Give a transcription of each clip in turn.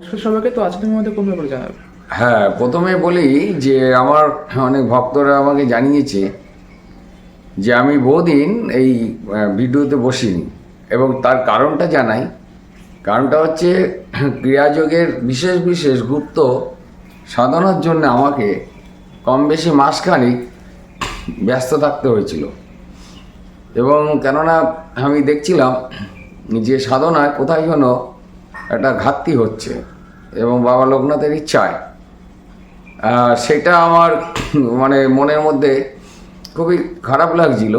সবাইকে তো তুমি আমাদের জানাবে। হ্যাঁ প্রথমে বলি যে আমার অনেক ভক্তরা আমাকে জানিয়েছে যে আমি বহুদিন এই ভিডিওতে বসিনি এবং তার কারণটা জানাই। কারণটা হচ্ছে ক্রিয়াযোগের বিশেষ বিশেষ গুপ্ত সাধনার জন্য আমাকে কম বেশি মাসখানিক ব্যস্ত থাকতে হয়েছিল। এবং কেননা আমি দেখছিলাম যে সাধনায় কোথায় যেন একটা ঘাটতি হচ্ছে এবং বাবা লোকনাথের ইচ্ছায়। সেটা আমার মানে মনের মধ্যে খুবই খারাপ লাগছিল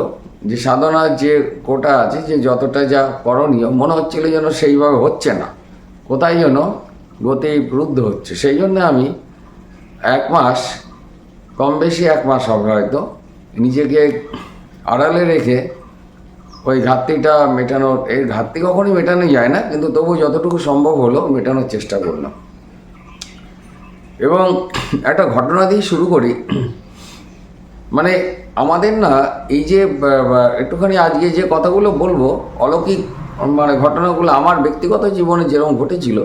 যে সাধনার যে কোটা আছে, যে যতটা যা করণীয়, মনে হচ্ছিল যেন সেইভাবে হচ্ছে না। কোথায় যেন গতি বিরুদ্ধ হচ্ছে। সেই জন্য আমি এক মাস, কম বেশি এক মাস হবে হয়তো, নিজেকে আড়ালে রেখে ওই ঘাটতিটা মেটানোর, এই ঘাটতি কখনোই মেটানো যায় না, কিন্তু তবু যতটুকু সম্ভব হলো মেটানোর চেষ্টা করলাম। এবং একটা ঘটনা দিয়ে শুরু করি। মানে আমাদের না, এই যে একটুখানি আজকে যে কথাগুলো বলব, অলৌকিক মানে ঘটনাগুলো আমার ব্যক্তিগত জীবনে যেরকম ঘটেছিল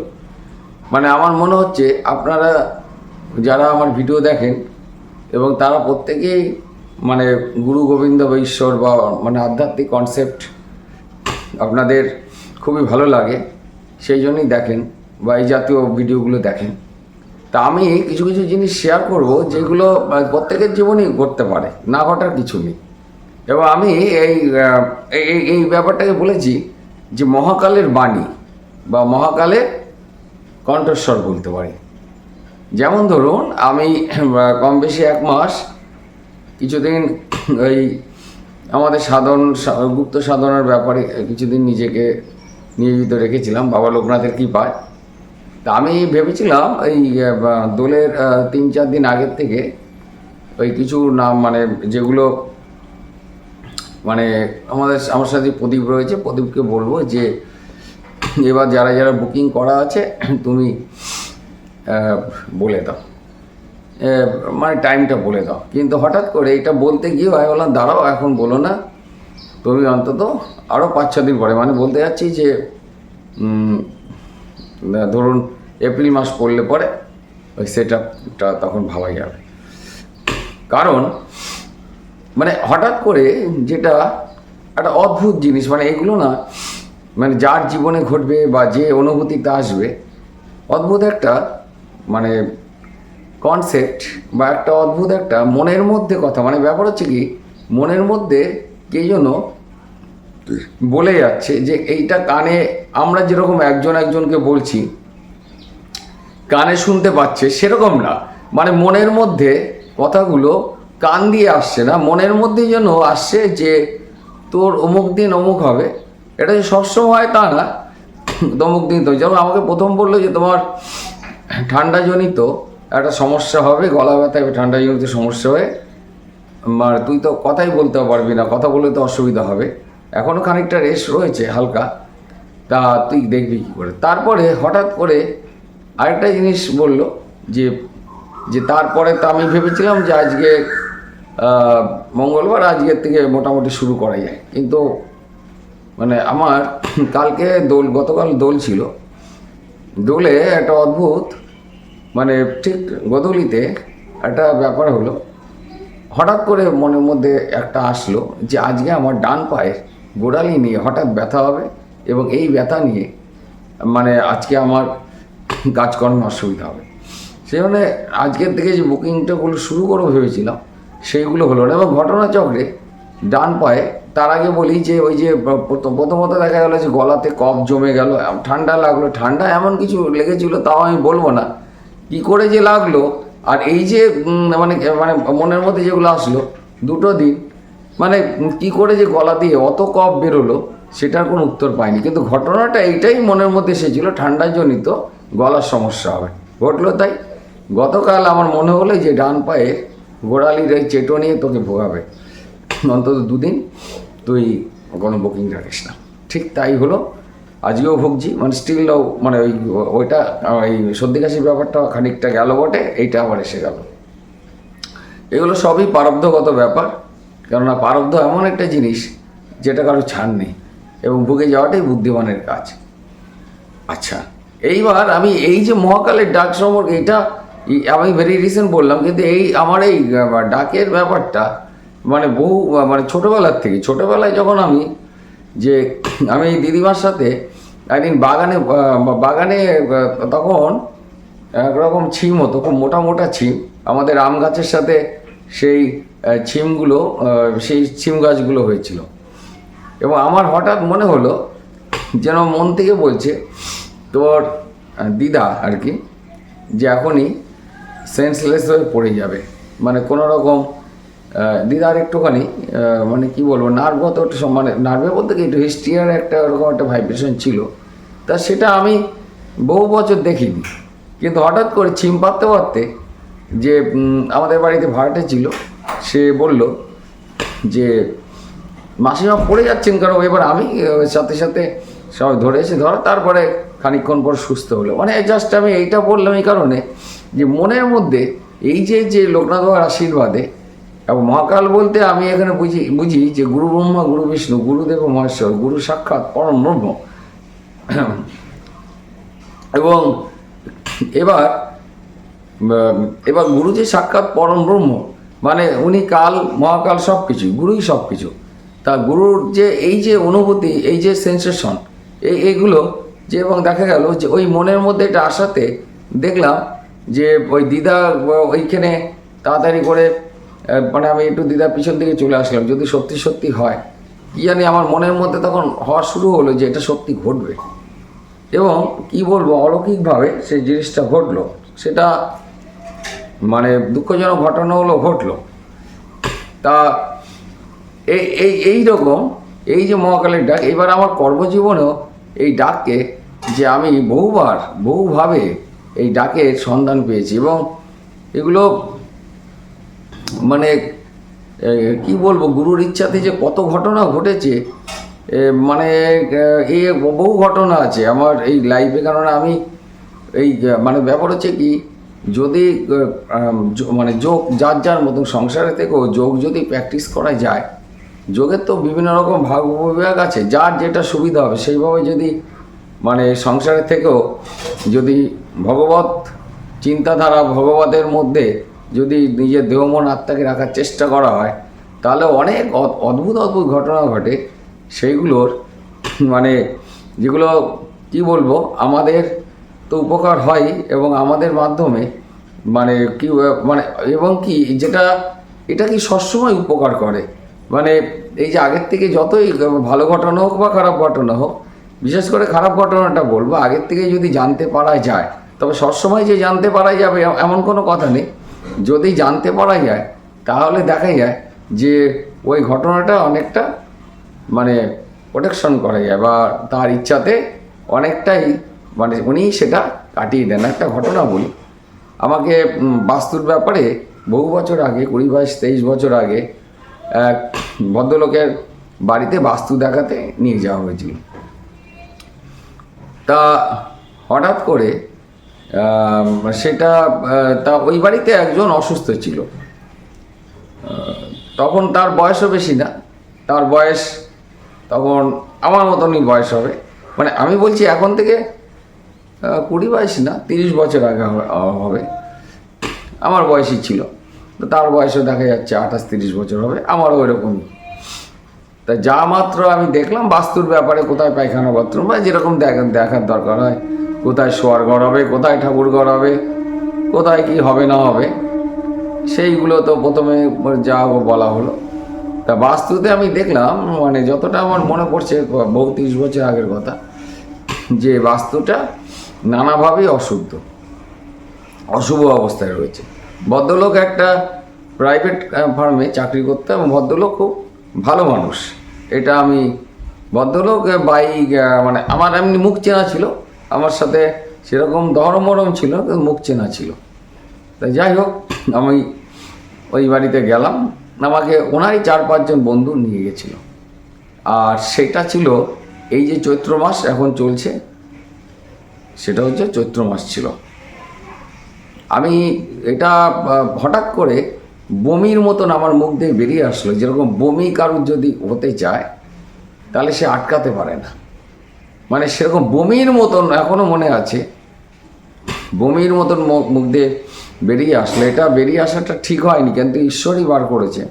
মানে আমার মনে হচ্ছে আপনারা যারা আমার ভিডিও দেখেন, এবং তারা প্রত্যেকেই মানে গুরু গোবিন্দ বা ঈশ্বর বা মানে আধ্যাত্মিক কনসেপ্ট আপনাদের খুবই ভালো লাগে, সেই জন্যই দেখেন বা এই জাতীয় ভিডিওগুলো দেখেন। তা আমি কিছু কিছু জিনিস শেয়ার করব যেগুলো প্রত্যেকের জীবনেই ঘটতে পারে, না ঘটার কিছু নেই। এবং আমি এই এই- ব্যাপারটাকে বলেছি যে মহাকালের বাণী বা মহাকালের কণ্ঠস্বর বলতে পারি। যেমন ধরুন আমি কম বেশি এক মাস কিছুদিন ওই আমাদের সাধন গুপ্ত সাধনার ব্যাপারে কিছুদিন নিজেকে নিয়োজিত রেখেছিলাম, বাবা লোকনাথের কৃপায়। তা আমি ভেবেছিলাম এই দোলের তিন চার দিন আগের থেকে ওই কিছু নাম মানে যেগুলো মানে আমাদের, আমার সাথে প্রদীপ রয়েছে, প্রদীপকে বলব যে, এবার যারা যারা বুকিং করা আছে, তুমি বলে দাও। মানে টাইমটা বলে দাও। কিন্তু হঠাৎ করে এটা বলতে গিয়ে আমি বললাম, দাঁড়াও, এখন বলো না। তুমি অন্তত আরও পাঁচ ছ দিন পরে মানে বলতে যাচ্ছি যে ধরুন, এপ্রিল মাস পড়লে পরে ওই সেট আপটা তখন ভাবা যাবে। কারণ মানে হঠাৎ করে যেটা একটা অদ্ভুত জিনিস মানে এগুলো না মানে যার জীবনে ঘটবে বা যে অনুভূতিতে আসবে, অদ্ভুত একটা মানে কনসেপ্ট বা একটা অদ্ভুত একটা মনের মধ্যে কথা মানে ব্যাপার হচ্ছে কি, মনের মধ্যে কে যেন বলে যাচ্ছে যে এইটা কানে আমরা যেরকম একজন একজনকে বলছি, কানে শুনতে পাচ্ছে, সেরকম না। মানে মনের মধ্যে কথাগুলো কান দিয়ে আসছে না, মনের মধ্যে যেন আসছে যে তোর অমুক দিন অমুক হবে। এটা যে সবসময় হয় তা না অমুক দিন তো। যেমন আমাকে প্রথম বলল যে তোমার ঠান্ডাজনিত একটা সমস্যা হবে, গলা ব্যথা হবে ঠান্ডাজনিত সমস্যা হয়ে আর তুই তো কথাই বলতে পারবি না, কথা বললে তো অসুবিধা হবে। এখনও খানিকটা রেস্ট রয়েছে হালকা, তা তুই দেখবি কী করে। তারপরে হঠাৎ করে আরেকটা জিনিস বলল যে যে তারপরে তো আমি ভেবেছিলাম যে আজকে মঙ্গলবার আজকের থেকে মোটামুটি শুরু করা যায়। কিন্তু মানে আমার কালকে দোল, গতকাল দোল ছিল। দোলে একটা অদ্ভুত মানে ঠিক গদলিতে একটা ব্যাপার হলো, হঠাৎ করে মনের মধ্যে একটা আসলো যে আজকে আমার ডান পায়ের গোড়ালি নিয়ে হঠাৎ ব্যথা হবে এবং এই ব্যথা নিয়ে মানে আজকে আমার কাজকর্মে অসুবিধা হবে। সেই জন্য আজকের থেকে যে বুকিংটাগুলো শুরু করব ভেবেছিলাম, সেইগুলো হলো না এবং ঘটনাচক্রে ডান পায়ে, তার আগে বলি যে ওই যে প্রথমত দেখা গেলো যে গলাতে কফ জমে গেল, ঠান্ডা লাগল। ঠান্ডা এমন কিছু লেগেছিলো, তাও আমি বলব না। কি করে যে লাগল? আর এই যে মানে মানে মনের মধ্যে যেগুলো আসলো, দুটো দিন মানে কি করে যে গলা দিয়ে অত কফ বেরোলো সেটার কোনো উত্তর পাইনি। কিন্তু ঘটনাটা এইটাই মনের মধ্যে এসেছিল, ঠান্ডাজনিত গলার সমস্যা হবে। ঘটলো তাই। গতকাল আমার মনে হলো যে ডান পায়ে গোড়ালির এই চেটো নিয়ে তোকে ভোগাবে। অন্তত দুদিন তুই কোনো বুকিং রাখিস না। ঠিক তাই হলো। আজকেও ভুগছি মানে স্টিল মানে ওই, ওইটা, ওই সর্দি কাশির ব্যাপারটা খানিকটা গেল বটে, এইটা আবার এসে গেল। এগুলো সবই পারব্ধগত ব্যাপার, কেননা পারব্ধ এমন একটা জিনিস যেটা কারও ছাড় নেই, এবং ভুগে যাওয়াটাই বুদ্ধিমানের কাজ। আচ্ছা এইবার আমি এই যে মহাকালের ডাক সম্পর্কে, এটা আমি ভেরি রিসেন্ট বললাম, কিন্তু এই আমার এই ডাকের ব্যাপারটা মানে বহু মানে ছোটোবেলার থেকে, ছোটোবেলায় যখন আমি যে আমি দিদিমার সাথে একদিন বাগানে বাগানে তখন একরকম ছিম হতো, খুব মোটা মোটা ছিম। আমাদের আম গাছের সাথে সেই ছিমগুলো সেই ছিম গাছগুলো হয়েছিল। এবং আমার হঠাৎ মনে হলো যেন মন থেকে বলছে তোর দিদা আর কি, যে এখনই সেন্সলেস হয়ে পড়ে যাবে। মানে কোনো রকম দিদার একটুখানি মানে কি বলব নার্ভগত একটু সম- মানে নার্ভে বলতে কি, একটু হিস্ট্রিয়ার একটা ওরকম একটা ভাইব্রেশন ছিল। তা সেটা আমি বহু বছর দেখিনি। কিন্তু হঠাৎ করে ছিম পাততে পারতে যে আমাদের বাড়িতে ভাড়াটে ছিল, সে বলল যে, মাসিমা পড়ে যাচ্ছেন কারণ এবার আমি সাথে সাথে সবাই ধরে এসে ধরা, তারপরে খানিকক্ষণ পর সুস্থ হলো। মানে জাস্ট আমি এইটা বললাম এই কারণে যে, মনের মধ্যে এই যে যে লোকনাথ বাবার আশীর্বাদে এবং মহাকাল বলতে আমি এখানে বুঝি বুঝি যে গুরু ব্রহ্মা, গুরু বিষ্ণু গুরুদেব মহেশ্বর, গুরু সাক্ষাৎ, পরম ব্রহ্ম। এবং এবার এবার গুরু যে সাক্ষাৎ, পরম ব্রহ্ম মানে উনি কাল, মহাকাল সব কিছু গুরুই সব কিছু তা গুরুর যে এই যে অনুভূতি, এই যে সেন্সেশন এই এইগুলো যে এবং দেখা গেল যে ওই মনের মধ্যে এটা আসাতে দেখলাম যে ওই দিদা, ওইখানে তাড়াতাড়ি করে মানে আমি একটু দিদার পিছন দিকে চলে আসলাম, যদি সত্যি সত্যি হয়। কি জানি আমার মনের মধ্যে তখন হওয়া শুরু হলো যে এটা সত্যি ঘটবে। এবং কি বলব, অলৌকিকভাবে সেই জিনিসটা ঘটলো। সেটা মানে দুঃখজনক ঘটনা হলো ঘটলো। তা এই এই এই রকম, এই যে মহাকালের ডাক এবার আমার কর্মজীবনেও এই ডাককে যে আমি বহুবার, বহুভাবে এই ডাকের সন্ধান পেয়েছি এবং এগুলো মানে কি বলব গুরুর ইচ্ছাতে যে কত ঘটনা ঘটেছে মানে এ, বহু ঘটনা আছে। আমার এই লাইফে কেননা আমি এই মানে ব্যাপার হচ্ছে কি যদি মানে যোগ যার যার মতন সংসারে থেকেও যোগ যদি প্র্যাকটিস করা যায় যোগের তো বিভিন্ন রকম ভাগ উপবিভাগ আছে যার যেটা সুবিধা হবে সেইভাবে যদি মানে সংসারের থেকেও যদি ভগবত চিন্তাধারা ভগবতের মধ্যে যদি নিজের দেহ মন আত্মাকে রাখার চেষ্টা করা হয়, তাহলে অনেক অদ্ভুত অদ্ভুত ঘটনা ঘটে। সেইগুলোর মানে যেগুলো, কি বলব, আমাদের তো উপকার হয় এবং আমাদের মাধ্যমে মানে কি মানে এবং কি, যেটা, এটা কি সবসময় উপকার করে? মানে এই যে আগের থেকে যতই ভালো ঘটনা হোক বা খারাপ ঘটনা হোক, বিশেষ করে খারাপ ঘটনাটা বলব, আগের থেকে যদি জানতে পারা যায়, তবে সবসময় যে জানতে পারা যাবে, এমন কোনো কথা নেই। যদি জানতে পারা যায়, তাহলে দেখা যায় যে ওই ঘটনাটা অনেকটা মানে প্রোটেকশন করা যায় বা তার ইচ্ছাতে অনেকটাই মানে উনি সেটা কাটিয়ে দেন। একটা ঘটনা বলি। আমাকে বাস্তুর ব্যাপারে বহু বছর আগে, কুড়ি বাইশ, তেইশ বছর আগে, এক ভদ্রলোকের বাড়িতে বাস্তু দেখাতে নিয়ে যাওয়া হয়েছিল। তা হঠাৎ করে সেটা তা ওই বাড়িতে একজন অসুস্থ ছিল। তখন তার বয়সও বেশি না। তার বয়স তখন আমার মতনই বয়স হবে। মানে আমি বলছি এখন থেকে কুড়ি বাইশ না, তিরিশ বছর আগে হবে- আমার বয়সই ছিল। তো তার বয়সও দেখা যাচ্ছে আঠাশ তিরিশ বছর হবে। আমারও ওইরকমই তা যা মাত্র আমি দেখলাম, বাস্তুর ব্যাপারে কোথায় পায়খানা, বাথরুম বা যেরকম দেখা দেখার দরকার হয় কোথায় শোয়ার ঘর হবে, কোথায় ঠাকুর ঘর হবে, কোথায় কি হবে না হবে, সেইগুলো তো প্রথমে যা বলা হলো। তা বাস্তুতে আমি দেখলাম মানে যতটা আমার মনে পড়ছে বহু তিরিশ বছর আগের কথা, যে বাস্তুটা নানাভাবেই অশুদ্ধ, অশুভ অবস্থায় রয়েছে। ভদ্রলোক একটা প্রাইভেট ফার্মে চাকরি করতে এবং ভদ্রলোক খুব ভালো মানুষ। এটা আমি, ভদ্রলোক বাই মানে আমার এমনি মুখ চেনা ছিল আমার সাথে সেরকম দহরম মরম ছিল মুখ চেনা ছিল। তাই যাই হোক, আমি ওই বাড়িতে গেলাম। আমাকে ওনারই চার পাঁচজন বন্ধু নিয়ে গেছিল। আর সেটা ছিল, এই যে চৈত্র মাস এখন চলছে, সেটা হচ্ছে চৈত্র মাস ছিল। আমি এটা হঠাৎ করে বমির মতন আমার মুখ দিয়ে বেরিয়ে আসলো। যেরকম বমি কারুর যদি হতে চায়, তাহলে সে আটকাতে পারে না। মানে সেরকম বমির মতন এখনও মনে আছে। বমির মতন মুখ দিয়ে বেরিয়ে আসলে। এটা বেরিয়ে আসাটা ঠিক হয়নি, কিন্তু ঈশ্বরই বার করেছে।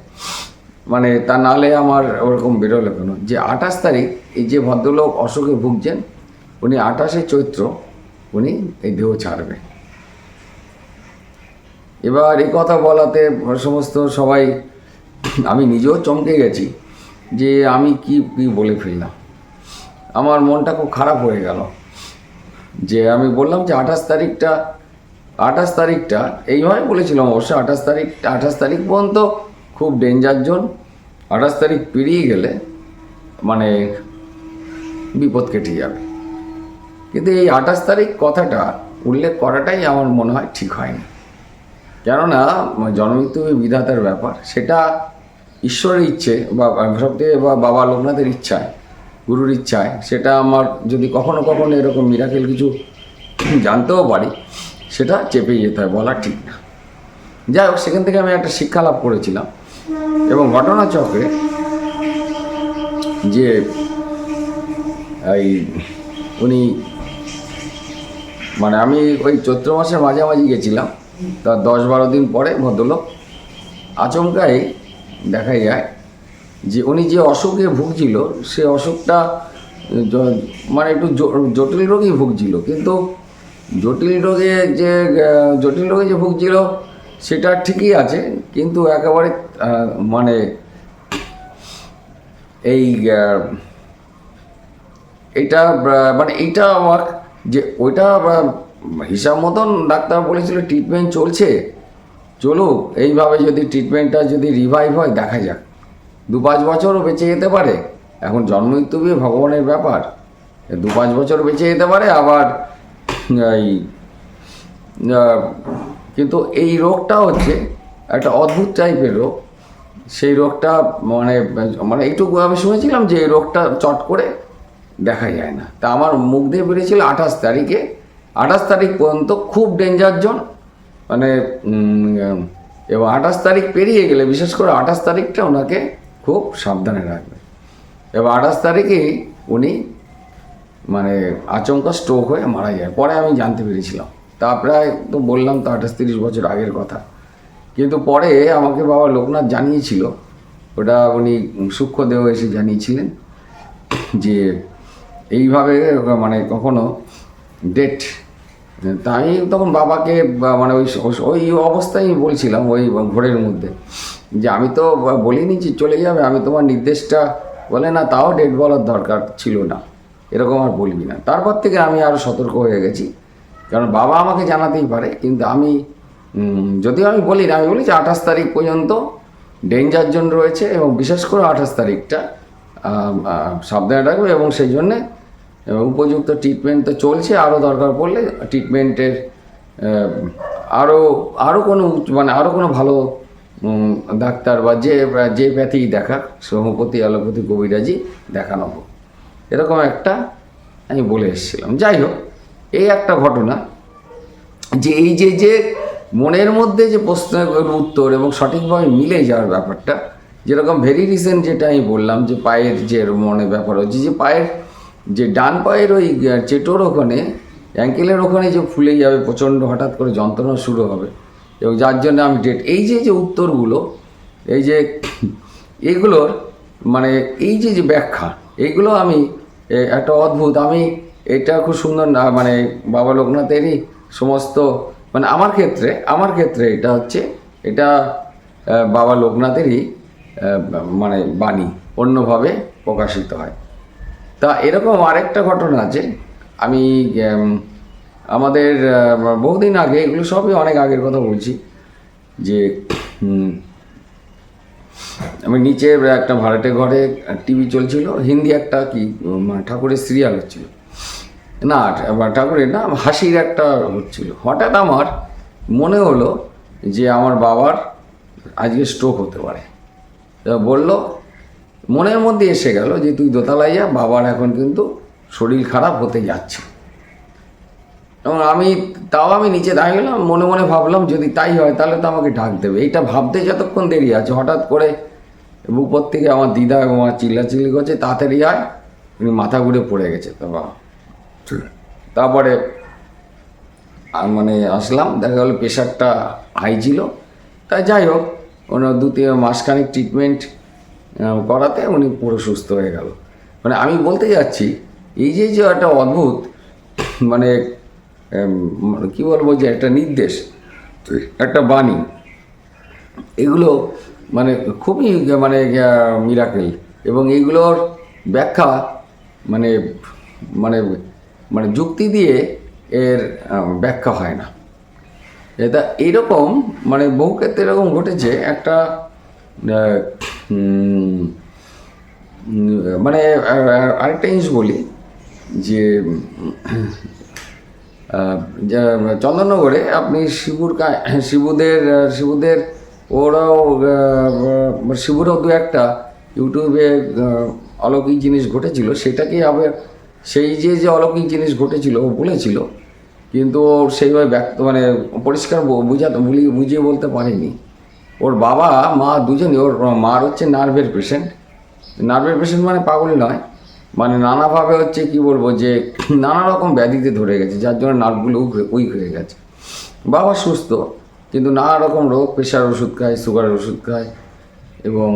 মানে তা নালে আমার ওরকম বেরোলো কেন? যে আঠাশ তারিখ এই যে ভদ্রলোক অসুখে ভুগছেন, উনি আঠাশে চৈত্র উনি এই দেহ ছাড়বে। এবার এই কথা বলাতে সমস্ত সবাই, আমি নিজেও চমকে গেছি যে আমি কি কি বলে ফেললাম। আমার মনটা খুব খারাপ হয়ে গেল। যে আমি বললাম যে আঠাশ তারিখটা আঠাশ তারিখটা এইভাবে বলেছিলাম অবশ্য আঠাশ তারিখ আঠাশ তারিখ পর্যন্ত খুব ডেঞ্জার জোন আঠাশ তারিখ পেরিয়ে গেলে মানে বিপদ কেটে যাবে। কিন্তু এই আঠাশ তারিখ কথাটা উল্লেখ করাটাই আমার মনে হয় ঠিক হয়নি। কেননা, জন্মমৃত্যু বিধাতার ব্যাপার, সেটা ঈশ্বরের ইচ্ছে বা সবথেকে বা, বাবা লোকনাথের ইচ্ছায়। গুরুর ইচ্ছায়, সেটা আমার যদি কখনো কখনো এরকম মিরাকেল কিছু জানতেও পারি, সেটা চেপে যেতে হয়, বলা ঠিক না। যাই হোক, সেখান থেকে আমি একটা শিক্ষা লাভ করেছিলাম এবং ঘটনাচক্রে যে এই উনি মানে আমি ওই চৈত্র মাসের মাঝামাঝি গেছিলাম তার দশ বারো দিন পরে ভদ্রলোক আচমকাই দেখা যায় যে উনি যে অসুখে ভুগছিল, সে অসুখটা মানে একটু জটিল রোগেই ভুগছিল। কিন্তু জটিল রোগে যে জটিল রোগে যে ভুগছিল, সেটা ঠিকই আছে, কিন্তু একেবারে মানে এই এটা মানে এইটা আমার, যে ওইটা হিসাব মতন ডাক্তার বলেছিল ট্রিটমেন্ট চলছে। চলুক, এইভাবে যদি ট্রিটমেন্টটা যদি রিভাইভ হয়, দেখা যাক। দু পাঁচ বছরও বেঁচে যেতে পারে। এখন জন্মমৃত্যু বিয়ে ভগবানের ব্যাপার। দু পাঁচ বছর বেঁচে যেতে পারে, আবার এই কিন্তু এই রোগটা হচ্ছে একটা অদ্ভুত টাইপের রোগ। সেই রোগটা মানে মানে এইটুকু আমি শুনেছিলাম যে এই রোগটা চট করে দেখা যায় না। তা আমার মুখ দিয়ে বেরিয়েছিল আঠাশ তারিখে। আঠাশ তারিখ পর্যন্ত খুব ডেঞ্জার জোন মানে এবং আঠাশ তারিখ পেরিয়ে গেলে, বিশেষ করে আঠাশ তারিখটা ওনাকে খুব সাবধানে রাখবে। এবার আঠাশ তারিখেই উনি মানে আচমকা স্ট্রোক হয়ে মারা যায়। পরে আমি জানতে পেরেছিলাম। তা প্রায় তো বললাম তো আঠাশ তিরিশ বছর আগের কথা। কিন্তু পরে আমাকে বাবা লোকনাথ জানিয়েছিল। ওটা উনি সূক্ষ্মদেহ এসে জানিয়েছিলেন যে এইভাবে মানে কখনো ডেট তা আমি তখন বাবাকে মানে ওই ওই অবস্থায় বলছিলাম ওই ঘোরের মধ্যে। যে আমি তো বলিনি যে চলে যাবে, আমি তোমার নির্দেশটা বলে না, তাও ডেট বলার দরকার ছিল না। এরকম আর বলবি না। তারপর থেকে আমি আরও সতর্ক হয়ে গেছি। কারণ বাবা আমাকে জানাতেই পারে, কিন্তু আমি যদিও আমি বলি না, আমি বলি যে আঠাশ তারিখ পর্যন্ত ডেঞ্জার জোন রয়েছে এবং বিশেষ করে আঠাশ তারিখটা সাবধানে রাখবে এবং সেই জন্যে উপযুক্ত ট্রিটমেন্ট তো চলছে আরও দরকার পড়লে ট্রিটমেন্টের আরও আরও কোনো মানে আরও কোনো ভালো ডাক্তার বা যে যে প্যাথি দেখাক হোমিওপ্যাথি অ্যালোপ্যাথি কবিরাজি দেখানো হোক এরকম একটা আমি বলে এসেছিলাম। যাই হোক, এই একটা ঘটনা যে, এই যে যে মনের মধ্যে যে প্রশ্নের উত্তর এবং সঠিকভাবে মিলে যাওয়ার ব্যাপারটা, যেরকম ভেরি রিসেন্ট যেটা আমি বললাম যে, পায়ের যে মনে ব্যাপার হচ্ছে যে, পায়ের যে ডান পায়ের ওই চেটোর ওখানে অ্যাঙ্কেলের ওখানে যে ফুলে যাবে, প্রচণ্ড হঠাৎ করে যন্ত্রণা শুরু হবে এবং যার জন্য আমি ডেট এই যে যে উত্তরগুলো, এই যে এগুলোর মানে এই যে যে ব্যাখ্যা এইগুলো আমি একটা অদ্ভুত। আমি এটা খুব সুন্দর না মানে বাবা লোকনাথেরই সমস্ত মানে আমার ক্ষেত্রে আমার ক্ষেত্রে এটা হচ্ছে, এটা বাবা লোকনাথেরই মানে বাণী অন্যভাবে প্রকাশিত হয়। তা এরকম আরেকটা ঘটনা আছে। আমি আমাদের বহুদিন আগে, এগুলো সবই অনেক আগের কথা বলছি, যে আমি নিচে একটা ভাড়াটে ঘরে টিভি চলছিল, হিন্দি একটা কি ঠাকুরের সিরিয়াল হচ্ছিল। না ঠাকুরের না, হাসির একটা হচ্ছিল। হঠাৎ আমার মনে হলো যে আমার বাবার আজকে স্ট্রোক হতে পারে। বলল, মনের মধ্যে এসে গেল যে তুই দোতলায় যা, বাবার এখন কিন্তু শরীর খারাপ হতে যাচ্ছে। এবং আমি তাও আমি নিচে দাঁড়িয়ে মনে মনে ভাবলাম যদি তাই হয় তাহলে তো আমাকে ডাক দেবে। এইটা ভাবতে যতক্ষণ দেরি আছে হঠাৎ করে উপর থেকে আমার দিদা এবং আমার চিল্লাচিল্লি করছে তাড়াতাড়ি আয়। উনি মাথা ঘুরে পড়ে গেছে তো বাবা তারপরে আর মানে আসলাম দেখা গেলো প্রেশারটা হাই ছিল। তাই যাই হোক ওনার দু তিন মাসখানিক ট্রিটমেন্ট করাতে উনি পুরো সুস্থ হয়ে গেল। মানে আমি বলতে যাচ্ছি এই যে যে একটা অদ্ভুত মানে কি বলব যে একটা নির্দেশ, একটা বাণী। এগুলো মানে খুবই মানে মিরাকেল এবং এইগুলোর ব্যাখ্যা মানে মানে মানে যুক্তি দিয়ে এর ব্যাখ্যা হয় না। এটা এরকম মানে বহু ক্ষেত্রে এরকম ঘটেছে, একটা মানে আরেকটা জিনিস বলি, যে চন্দননগরে আপনি শিবুর শিবুদের শিবুদের ওরাও শিবুরও দু একটা ইউটিউবে অলৌকিক জিনিস ঘটেছিল। সেটাকে আবার সেই যে যে অলৌকিক জিনিস ঘটেছিল, ও বলেছিল। কিন্তু সেইভাবে ব্যক্ত মানে পরিষ্কার বুঝাতে বুঝিয়ে বলতে পারেনি। ওর বাবা, মা দুজনই, ওর মার হচ্ছে নার্ভের পেশেন্ট নার্ভের পেশেন্ট মানে পাগল নয়। মানে নানাভাবে হচ্ছে কি বলব যে নানা রকম ব্যাধিতে ধরে গেছে, যার জন্য নার্ভগুলো উইক হয়ে গেছে। বাবা সুস্থ, কিন্তু নানা রকম রোগ, প্রেশার ওষুধ খায়, সুগারের ওষুধ খায় এবং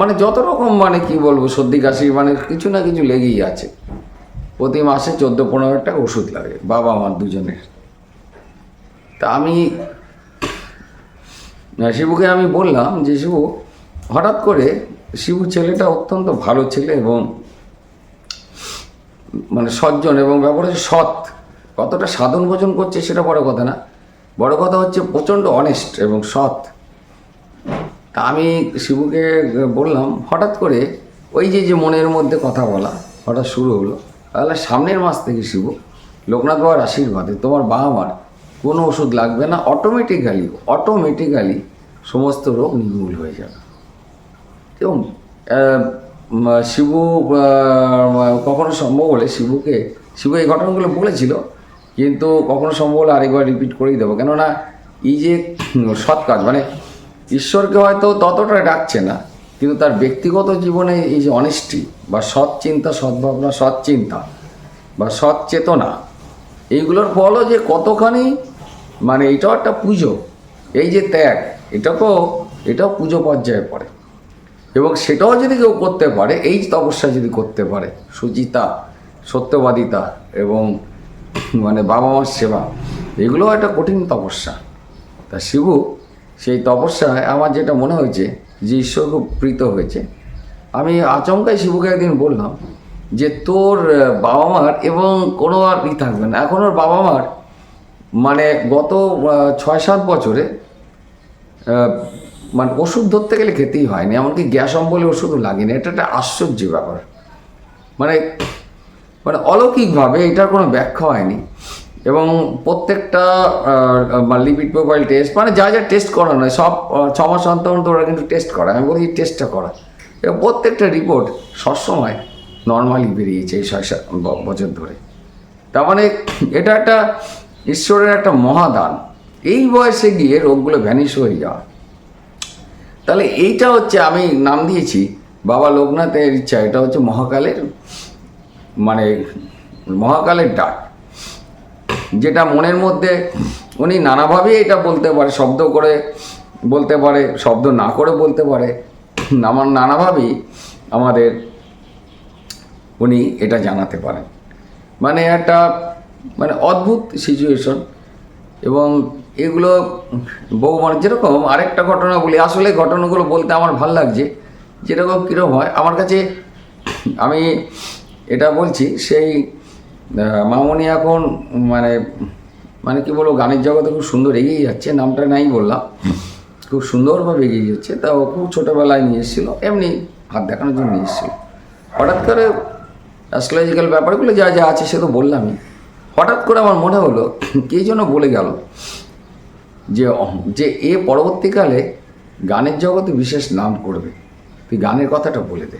মানে যত রকম মানে কি বলব, সর্দি, কাশি মানে কিছু না কিছু লেগেই আছে। প্রতি মাসে চোদ্দ, পনেরো হাজার টাকা ওষুধ লাগে, বাবা আমার দুজনের। তা আমি শিবুকে আমি বললাম যে, শিবু, হঠাৎ করে শিবু ছেলেটা অত্যন্ত ভালো ছেলে এবং মানে সজ্জন এবং ব্যাপার হচ্ছে সৎ। কতটা সাধন ভোজন করছে সেটা বড় কথা না। বড় কথা হচ্ছে প্রচণ্ড অনেস্ট এবং সৎ। তা আমি শিবুকে বললাম, হঠাৎ করে ওই যে যে মনের মধ্যে কথা বলা, হঠাৎ শুরু হলো। তাহলে সামনের মাস থেকে শিবু লোকনাথ বাবার আশীর্বাদে, তোমার বাবা মার কোনো ওষুধ লাগবে না অটোমেটিক্যালি অটোমেটিক্যালি সমস্ত রোগ নির্মূল হয়ে যাবে। এবং শিবু কখনো সম্ভব হলে শিবুকে, শিবু এই ঘটনাগুলো বলেছিল, কিন্তু কখনো সম্ভব হলে আরেকবার রিপিট করেই দেবো। কেননা এই যে সৎ কাজ মানে ঈশ্বরকে হয়তো ততটা ডাকছে না, কিন্তু তার ব্যক্তিগত জীবনে এই যে অনেস্টি বা সৎ চিন্তা সদ্ভাবনা সৎ চিন্তা বা সৎ চেতনা, এইগুলোর ফলও যে কতখানি মানে এটাও একটা পুজো, এই যে ত্যাগ, এটাকেও, এটাও পুজো পর্যায়ে পড়ে। এবং সেটাও যদি কেউ করতে পারে, এই তপস্যা যদি করতে পারে, সুচিতা, সত্যবাদিতা এবং মানে বাবা মার সেবা, এগুলোও একটা কঠিন তপস্যা। তা শিবু, সেই তপস্যায় আমার যেটা মনে হয়েছে যে ঈশ্বর খুব প্রীত হয়েছে। আমি আচমকাই শিবুকে একদিন বললাম যে তোর বাবা মার এবং কোনো আর ই থাকবে না। এখন ওর বাবা মার মানে গত ছয় সাত বছরে মানে ওষুধ ধরতে গেলে খেতেই হয়নি, এমনকি গ্যাস অম্বলে ওষুধও লাগেনি, এটা একটা আশ্চর্য ব্যাপার। মানে মানে অলৌকিকভাবে এটার কোনো ব্যাখ্যা হয়নি, এবং প্রত্যেকটা লিপিড প্রোফাইল টেস্ট মানে যা যা টেস্ট করানো হয় সব ছ মাস অন্তর অন্তর ওরা কিন্তু টেস্ট করা আমি বলি টেস্টটা করা। এবং প্রত্যেকটা রিপোর্ট সবসময় নর্মালি বেরিয়েছে এই ছয় সাত বছর ধরে। তার মানে এটা একটা ঈশ্বরের একটা মহাদান। এই বয়সে গিয়ে রোগগুলো ভ্যানিশ হয়ে যাওয়া। তাহলে এইটা হচ্ছে আমি নাম দিয়েছি, বাবা লোকনাথের ইচ্ছা, এটা হচ্ছে মহাকালের মানে মহাকালের ডাক। যেটা মনের মধ্যে উনি নানাভাবেই এটা বলতে পারে, শব্দ করে বলতে পারে, শব্দ না করে বলতে পারে। আমার নানাভাবেই আমাদের উনি এটা জানাতে পারেন। মানে একটা মানে অদ্ভুত সিচুয়েশন এবং এগুলো বহু মানে যেরকম আরেকটা ঘটনা বলি, আসলে ঘটনাগুলো বলতে আমার ভালো লাগছে, যেরকম কীরকম হয়, আমার কাছে আমি এটা বলছি, সেই মামনি এখন মানে মানে কি বলব, গানের জগতে খুব সুন্দর এগিয়ে যাচ্ছে, নামটা নাই বললাম, খুব সুন্দরভাবে এগিয়ে যাচ্ছে, তা ও খুব ছোটোবেলায় নিয়ে এসেছিল, এমনি হাত দেখানোর জন্য নিয়ে এসেছিল। হঠাৎ করে অ্যাস্ট্রোলজিক্যাল ব্যাপারগুলো যা যা আছে সে তো বললামই, হঠাৎ করে আমার মনে হলো, কে যেন বলে গেল যে যে এ পরবর্তীকালে গানের জগতে বিশেষ নাম করবে। তুই গানের কথাটা বলে দে।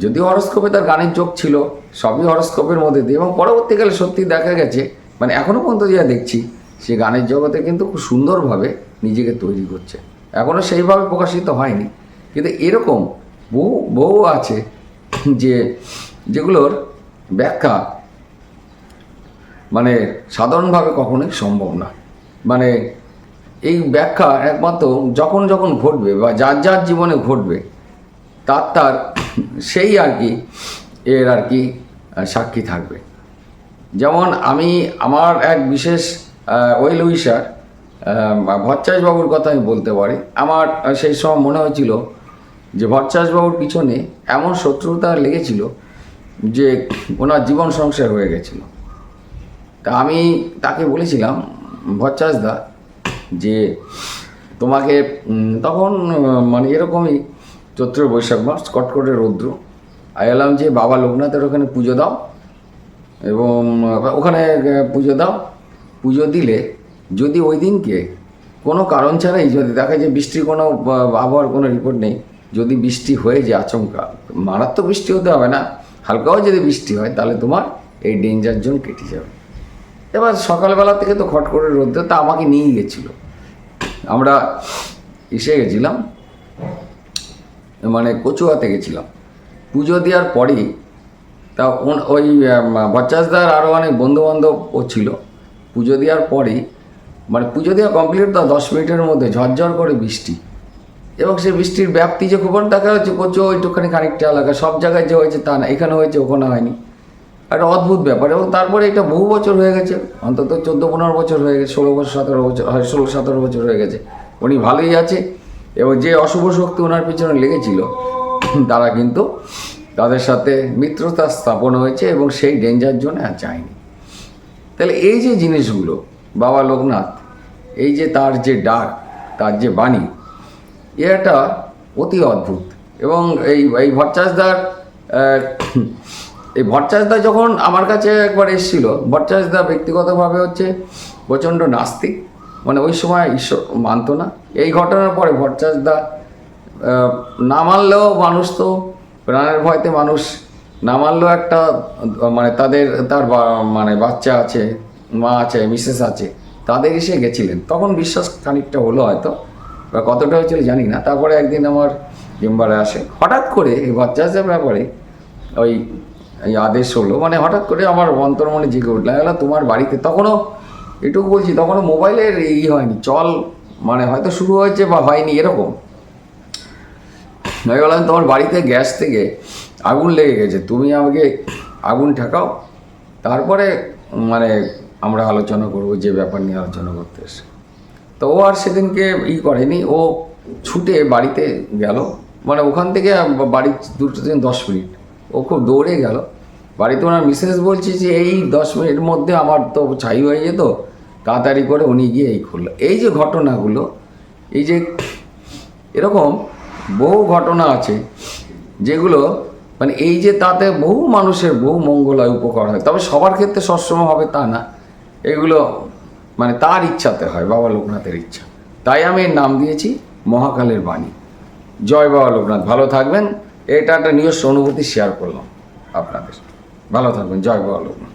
যদিও হরস্কোপে তার গানের যোগ ছিল, সবই হরস্কোপের মধ্যে দিয়ে, এবং পরবর্তীকালে সত্যি দেখা গেছে মানে এখনও পর্যন্ত যা দেখছি, সে গানের জগতে কিন্তু খুব সুন্দরভাবে নিজেকে তৈরি করছে। এখনও সেইভাবে প্রকাশিত হয়নি। কিন্তু এরকম বহু বহু আছে যে যেগুলোর ব্যাখ্যা মানে সাধারণভাবে কখনোই সম্ভব না। মানে এই ব্যাখ্যা একমাত্র যখন যখন ঘটবে বা যার যার জীবনে ঘটবে, তার তার সেই আর কি এর আর কি সাক্ষী থাকবে। যেমন আমি আমার এক বিশেষ ওয়েল উইশার ভট্টাচার্যবাবুর কথা আমি বলতে পারি। আমার সেই সময় মনে হয়েছিল যে ভট্টাচার্যবাবুর পিছনে এমন শত্রুতা লেগেছিল যে ওনার জীবন সংসার হয়ে গেছিল। তা আমি তাকে বলেছিলাম ভট্টাচদা যে তোমাকে তখন মানে এরকমই চৈত্র বৈশাখ মাস, কটকটে রৌদ্র। আমি এলাম যে, বাবা লোকনাথের ওখানে পুজো দাও, এবং ওখানে পুজো দাও। পুজো দিলে যদি ওই দিনকে কোনো কারণ ছাড়াই যদি দেখা যায় বৃষ্টির কোনো আবহাওয়ার কোনো রিপোর্ট নেই, যদি বৃষ্টি হয়ে যায়, আচমকা, মারাত্মক বৃষ্টি হতে হবে না। হালকাও যদি বৃষ্টি হয়, তাহলে তোমার এই ডেঞ্জার জোন কেটে যাবে। এবার সকালবেলা থেকে তো খট করে রোদ্র তা আমাকে নিয়ে গেছিল। আমরা এসে গেছিলাম মানে কচুয়াতে গেছিলাম। পুজো দেওয়ার পরেই তা ওই বচ্চাসদার আরও অনেক বন্ধুবান্ধব ও ছিল। পুজো দেওয়ার পরেই মানে পুজো দেওয়া কমপ্লিট তো দশ মিনিটের মধ্যে, ঝরঝর করে বৃষ্টি। এবং সেই বৃষ্টির ব্যাপ্তি যে খবর দেখা যাচ্ছে কচু ওইটুখানি খানিকটা এলাকা সব জায়গায় যে হয়েছে তা না, এখানে হয়েছে, ওখানে হয়নি। একটা অদ্ভুত ব্যাপার এবং তারপরে এটা বহু বছর হয়ে গেছে অন্তত চোদ্দ পনেরো বছর হয়ে গেছে ষোলো বছর সতেরো বছর ষোলো সতেরো বছর হয়ে গেছে। উনি ভালোই আছে এবং যে অশুভ শক্তি ওনার পিছনে লেগেছিল তারা কিন্তু তাদের সাথে মিত্রতা স্থাপন হয়েছে এবং সেই ডেঞ্জার জোনে আর যায়নি। তাহলে এই যে জিনিসগুলো বাবা লোকনাথ এই যে তার যে ডাক তার যে বাণী এটা অতি অদ্ভুত এবং এই এই ভট্টাচদার আহ, এই ভট্টাচদা যখন আমার কাছে একবার এসেছিল ভট্টাচদা ব্যক্তিগতভাবে হচ্ছে প্রচণ্ড নাস্তিক মানে ওই সময় ঈশ্বর মানতো না। এই ঘটনার পরে ভট্টাচদা আহ, না মানলেও মানুষ তো প্রাণের ভয়তে মানুষ না মানলেও একটা মানে তাদের তার মানে বাচ্চা আছে মা আছে মিসেস আছে তাদের এসে গেছিলেন। তখন বিশ্বাস খানিকটা হলো হয়তো বা কতটা হয়েছিল জানি না। তারপরে একদিন আমার চেম্বারে আসে। হঠাৎ করে এই বাচ্চাদের ব্যাপারে ওই এই আদেশ হলো মানে হঠাৎ করে আমার অন্তর মনে জেগে উঠল। বললাম, তোমার বাড়িতে তখনও এটুকু বলছি তখনও মোবাইলের ই হয়নি চল মানে হয়তো শুরু হয়েছে বা হয়নি এরকম। আমি বললাম তোমার বাড়িতে গ্যাস থেকে আগুন লেগে গেছে তুমি আমাকে আগুন ঠেকাও। তারপরে মানে আমরা আলোচনা করব যে ব্যাপার নিয়ে আলোচনা করতে এসে। তো ও আর সেদিনকে ই করেনি ও ছুটে বাড়িতে গেল। মানে ওখান থেকে বাড়ি দুটো দিন দশ মিনিট। ও খুব দৌড়ে গেল। বাড়িতে ওনার মিসেস বলছে যে এই দশ মিনিটের মধ্যে আমার তো ছাই হয়ে যেত, তাড়াতাড়ি করে উনি গিয়ে এই করল এই যে ঘটনাগুলো, এই যে এরকম বহু ঘটনা আছে, যেগুলো মানে এই যে তাতে বহু মানুষের বহু মঙ্গল হয় উপকার হয়। তবে সবার ক্ষেত্রে সবসময় হবে তা না। এগুলো মানে তার ইচ্ছাতে হয়, বাবা লোকনাথের ইচ্ছা। তাই আমি এর নাম দিয়েছি, মহাকালের বাণী। জয় বাবা লোকনাথ। ভালো থাকবেন। এটা একটা নিজস্ব অনুভূতি শেয়ার করলাম আপনাদের। ভালো থাকবেন জয় লোকনাথ